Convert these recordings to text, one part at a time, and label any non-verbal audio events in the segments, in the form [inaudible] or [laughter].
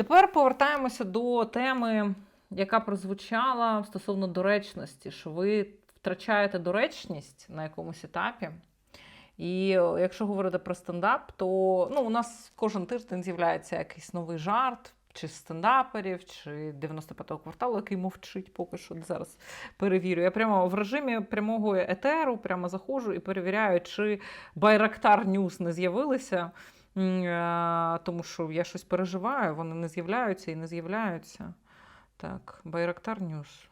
Тепер повертаємося до теми, яка прозвучала стосовно доречності, що ви втрачаєте доречність на якомусь етапі. І якщо говорити про стендап, то ну, у нас кожен тиждень з'являється якийсь новий жарт, чи стендаперів, чи 95-го кварталу, який мовчить поки що зараз перевірю. Я прямо в режимі прямого етеру прямо заходжу і перевіряю, чи Байрактар Ньюс не з'явилися. Тому що я щось переживаю, вони не з'являються і не з'являються. Так, Байрактар Ньюс.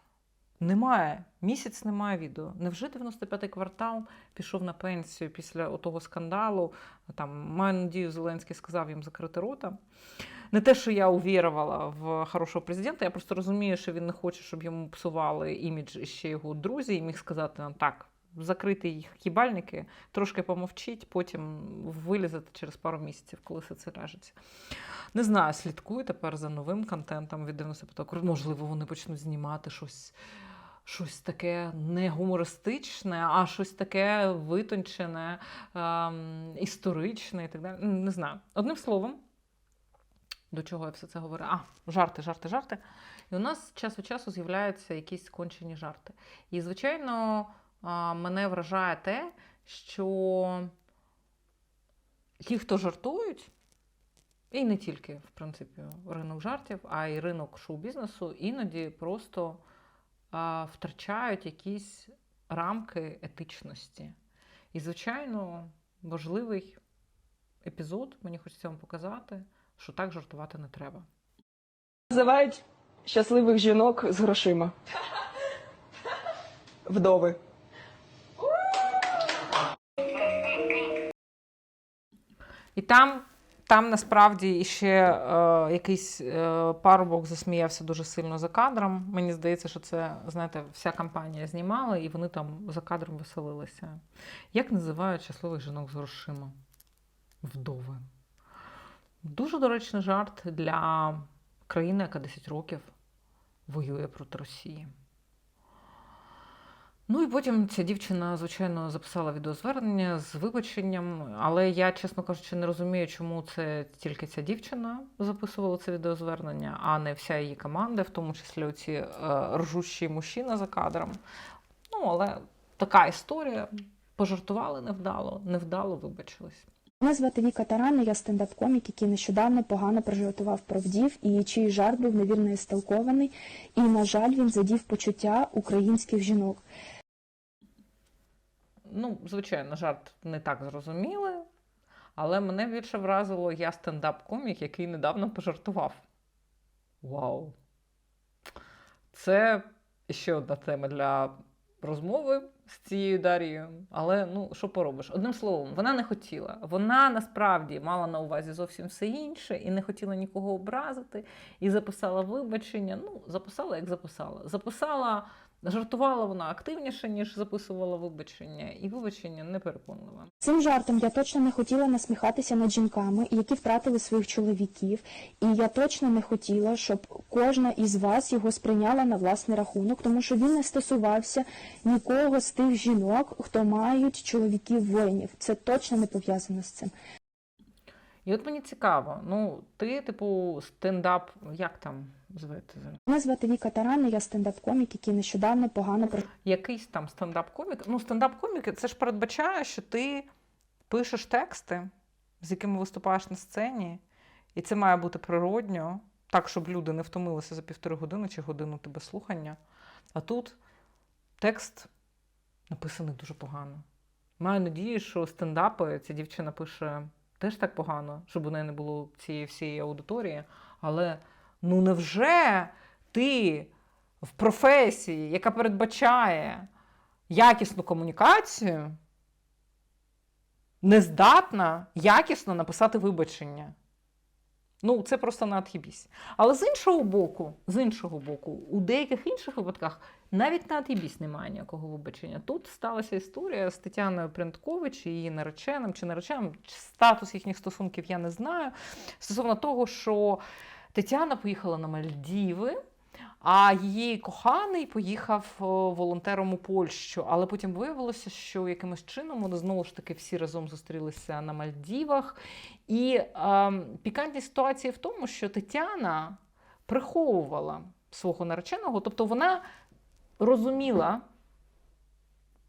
Немає. Місяць немає відео. Невже 95-й квартал пішов на пенсію після того скандалу? Там, маю надію, Зеленський сказав їм закрити рота. Не те, що я увірувала в хорошого президента, я просто розумію, що він не хоче, щоб йому псували імідж і ще його друзі, і міг сказати нам так. Закрити їх хібальники, трошки помовчіть, потім вилізати через пару місяців, коли все це ляжеться. Не знаю, слідкую тепер за новим контентом від 95-го. Можливо, вони почнуть знімати щось, щось таке не гумористичне, а щось таке витончене, ем, історичне і так далі. Не знаю. Одним словом, до чого я все це говорю? А, жарти, жарти, жарти. І у нас час від часу з'являються якісь кончені жарти. І, звичайно, мене вражає те, що ті, хто жартують, і не тільки, в принципі, ринок жартів, а й ринок шоу-бізнесу, іноді просто а, втрачають якісь рамки етичності. І, звичайно, важливий епізод, мені хочеться вам показати, що так жартувати не треба. Називають щасливих жінок з грошима. Вдови. І там, там насправді ще е, якийсь е, парубок засміявся дуже сильно за кадром. Мені здається, що це, знаєте, вся компанія знімала, і вони там за кадром веселилися. Як називають щасливих жінок з грошима? Вдови. Дуже доречний жарт для країни, яка 10 років воює проти Росії. Ну і потім ця дівчина, звичайно, записала відеозвернення з вибаченням, але я, чесно кажучи, не розумію, чому це тільки ця дівчина записувала це відеозвернення, а не вся її команда, в тому числі оці е, ржущі мужчина за кадром. Ну, але така історія. Пожартували невдало, невдало вибачились. Мене звати Віка Таран, я стендап-комік, який нещодавно погано прожартував про вдів, і чий жарт був невірно істолкований, і, на жаль, він задів почуття українських жінок. Ну, звичайно, жарт не так зрозумілий, але мене більше вразило я стендап-комік, який недавно пожартував. Вау! Це ще одна тема для розмови з цією Дарією. Але ну, що поробиш? Одним словом, вона не хотіла. Вона насправді мала на увазі зовсім все інше і не хотіла нікого образити. І записала вибачення. Ну, записала, як записала. Записала. Жартувала вона активніше, ніж записувала вибачення, і вибачення не переконливе. Цим жартом я точно не хотіла насміхатися над жінками, які втратили своїх чоловіків, і я точно не хотіла, щоб кожна із вас його сприйняла на власний рахунок, тому що він не стосувався нікого з тих жінок, хто мають чоловіків воїнів. Це точно не пов'язано з цим. І от мені цікаво, ну ти, типу, стендап, як там звати? Мене звати Віка Таран, я стендап-комік, який нещодавно погано про Якийсь там стендап-комік. Ну, стендап-комік це ж передбачає, що ти пишеш тексти, з якими виступаєш на сцені, і це має бути природньо, так, щоб люди не втомилися за півтори години чи годину тебе слухання. А тут текст написаний дуже погано. Маю надію, що стендапи ця дівчина пише теж так погано, щоб у неї не було цієї всієї аудиторії. Але ну невже ти в професії, яка передбачає якісну комунікацію, не здатна якісно написати вибачення? Ну, це просто надхібісь. Але з іншого боку, з іншого боку, у деяких інших випадках навіть надхібісь немає ніякого вибачення. Тут сталася історія з Тетяною Принткович і її нареченим чи нареченим. Статус їхніх стосунків я не знаю. Стосовно того, що Тетяна поїхала на Мальдіви, А її коханий поїхав волонтером у Польщу. Але потім виявилося, що якимось чином вони знову ж таки всі разом зустрілися на Мальдівах. І ем, пікантність ситуації в тому, що Тетяна приховувала свого нареченого, тобто вона розуміла,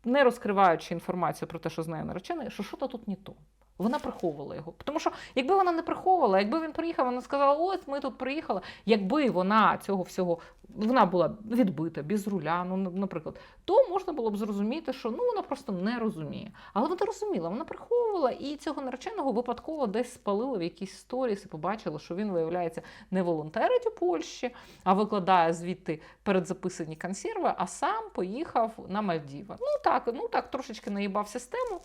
не розкриваючи інформацію про те, що знає наречений, що що-то тут не то. Вона приховувала його. Тому що якби вона не приховувала, якби він приїхав, вона сказала, ось ми тут приїхали. Якби вона цього всього вона була відбита, без руля, ну, наприклад, то можна було б зрозуміти, що ну вона просто не розуміє. Але вона розуміла, вона приховувала і цього нареченого випадково десь спалила в якісь сторіс і побачила, що він, виявляється, не волонтерить у Польщі, а викладає звідти передзаписані консерви, а сам поїхав на Мальдіви. Ну так, ну так, трошечки наїбав систему.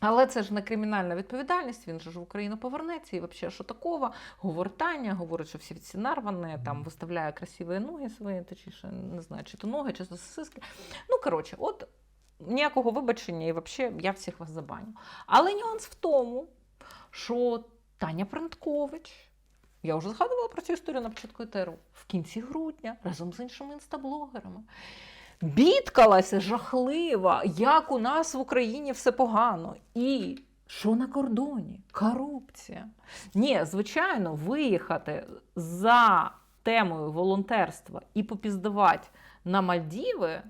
Але це ж не кримінальна відповідальність, він же ж в Україну повернеться і взагалі що такого? Говорить Таня, говорить, що всі ці нарвані, там виставляє красиві ноги свої, точніше, не знаю, чи то ноги, чи то сосиски. Ну, коротше, от ніякого вибачення, і взагалі я всіх вас забаню. Але нюанс в тому, що Таня Принткович, я вже згадувала про цю історію на початку етеру, в кінці грудня разом з іншими інстаблогерами. Бідкалася жахлива, як у нас в Україні все погано. І що на кордоні? Корупція. Ні, звичайно, виїхати за темою волонтерства і попіздавати на Мальдіви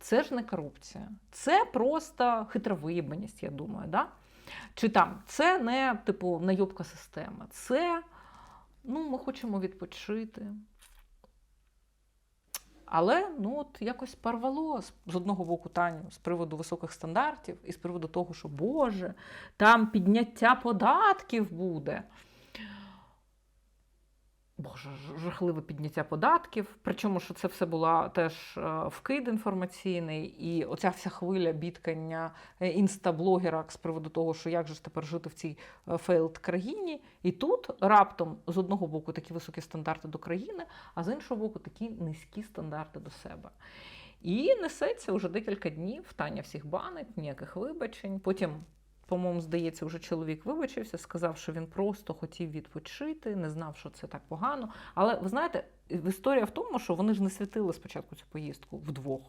це ж не корупція. Це просто хитровиєбаність, я думаю. Да? Чи там це не типу найобка система. Це ну, ми хочемо відпочити. Але ну от якось порвало з- одного боку Таню з приводу високих стандартів і з приводу того, що Боже, там підняття податків буде. Боже, жахливе підняття податків. Причому, що це все була теж е, вкид інформаційний, і оця вся хвиля бідкання е, інстаблогера з приводу того, що як же ж тепер жити в цій фейлд країні. І тут раптом з одного боку такі високі стандарти до країни, а з іншого боку, такі низькі стандарти до себе. І несеться вже декілька днів. Таня всіх банить, ніяких вибачень. Потім, по-моєму, здається, вже чоловік вибачився, сказав, що він просто хотів відпочити, не знав, що це так погано. Але ви знаєте, історія в тому, що вони ж не святили спочатку цю поїздку вдвох.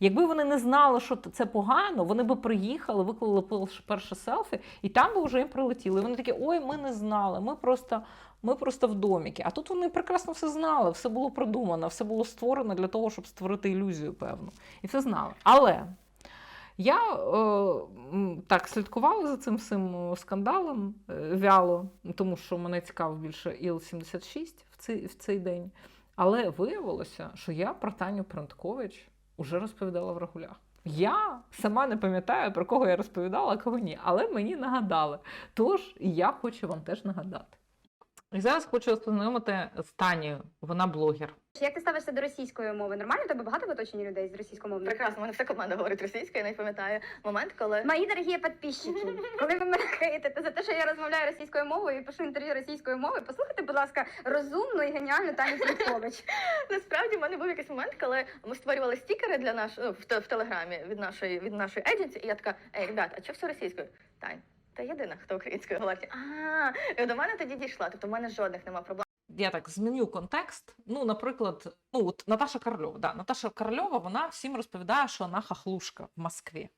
Якби вони не знали, що це погано, вони би приїхали, виклали перше- селфі, і там би вже їм прилетіли. Вони такі, ой, ми не знали, ми просто, ми просто в доміки. А тут вони прекрасно все знали, все було продумано, все було створено для того, щоб створити ілюзію певну. І все знали. Але я е, так слідкувала за цим всім е, скандалом е, вяло, тому що мене цікавив більше Іл-76 в цей, в цей день. Але виявилося, що я про Таню Пранткович уже розповідала в регулях. Я сама не пам'ятаю, про кого я розповідала, а кого ні, але мені нагадали. Тож я хочу вам теж нагадати. І зараз хочу вас познайомити з Танією. Вона блогер. Як ти ставишся до російської мови? Нормально тебе багато в оточенні людей з російськомовними? Прекрасно, у мене вся команда говорить російською, я не пам'ятаю момент, коли Мої дорогі підписчики, [laughs] коли ви мене хейтите за те, що я розмовляю російською мовою і пишу інтерв'ю російською мовою, послухайте, будь ласка, розумну і геніальну Таню Фрідкович. [laughs] насправді в мене був якийсь момент, коли ми створювали стікери для наш ну, в, в телеграмі від нашої від нашої едженсі, і я така, ей, ребят, а чого все російською? Тань, ти єдина, хто українською говорить. А, і до мене тоді дійшла. Тобто в мене жодних нема проблем. я так зміню контекст. Ну, наприклад, ну от Наташа Карльова. Да, Наташа Карльова, вона всім розповідає, що вона хахлушка в Москві.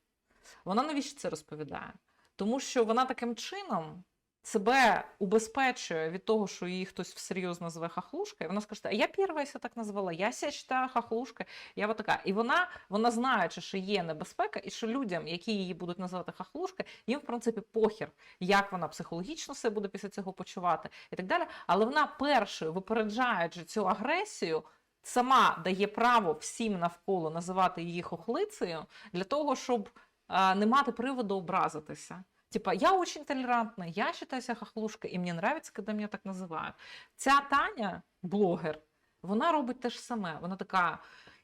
Вона навіщо це розповідає? Тому що вона таким чином себе убезпечує від того, що її хтось всерйоз називе хахлушкою. Вона скаже, а я перша так назвала, я ся считаю хахлушкою, я вот така. І вона, вона знаючи, що є небезпека, і що людям, які її будуть називати хахлушкою, їм в принципі похір, як вона психологічно себе буде після цього почувати і так далі. Але вона першою, випереджаючи цю агресію, сама дає право всім навколо називати її хохлицею для того, щоб а, не мати приводу образитися. Типа, я очень толерантна, я считаю себя хохлушкой, і мені нравится, коли мене так називають. Ця Таня, блогер, вона робить те ж саме. Вона така.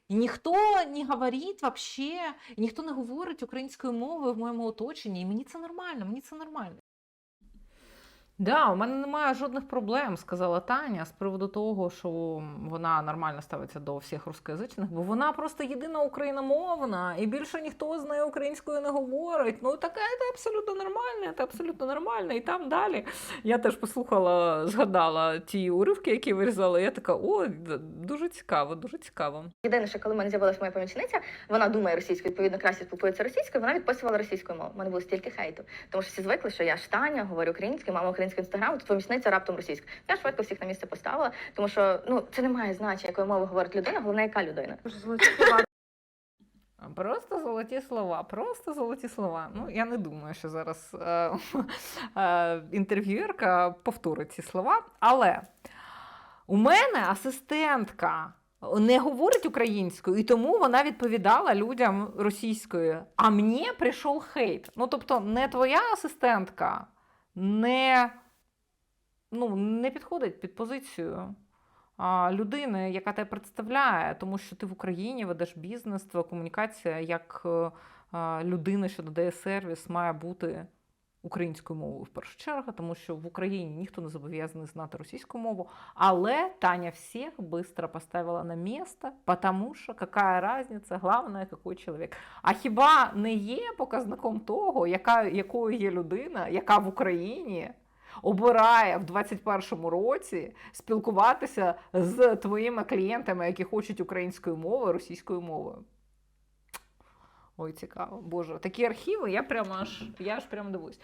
І ніхто не говорить вообще, ніхто не говорить українською мовою в моєму оточенні. І мені це нормально, мені це нормально. Да, у мене немає жодних проблем, сказала Таня, з приводу того, що вона нормально ставиться до всіх рускоязичних, бо вона просто єдина україномовна, і більше ніхто з нею українською не говорить. Ну таке це абсолютно нормально, це абсолютно нормально. І там далі. Я теж послухала, згадала ті уривки, які вирізала. Я така, о, дуже цікаво, дуже цікаво. Єдине, що коли в мене з'явилася моя помічниця, вона думає російською, відповідно, краще спілкується російською, вона відписувала російською мовою. У мене було стільки хейту. Тому що всі звикли, що я ж Таня, говорю українською, мама українською інстаграму, тут помічниця раптом російською. Я швидко всіх на місце поставила, тому що ну це не має значення, якою мовою говорить людина, головне, яка людина. [laughs] Просто золоті слова, просто золоті слова. Ну, я не думаю, що зараз е, [laughs] е, інтерв'юерка повторить ці слова. Але у мене асистентка не говорить українською, і тому вона відповідала людям російською. А мені прийшов хейт. Ну, тобто, не твоя асистентка не, ну, не підходить під позицію людини, яка тебе представляє, тому що ти в Україні ведеш бізнес, твоя комунікація як людини, людина, що додає сервіс, має бути українською мовою в першу чергу, тому що в Україні ніхто не зобов'язаний знати російську мову. Але Таня всіх быстро поставила на місце, тому що яка разниця, головне, який чоловік. А хіба не є показником того, яка, якою є людина, яка в Україні обирає в 21-му році спілкуватися з твоїми клієнтами, які хочуть українською мовою, російською мовою? Ой, цікаво. Боже, такі архіви, я прямо аж я аж прямо дивуюсь.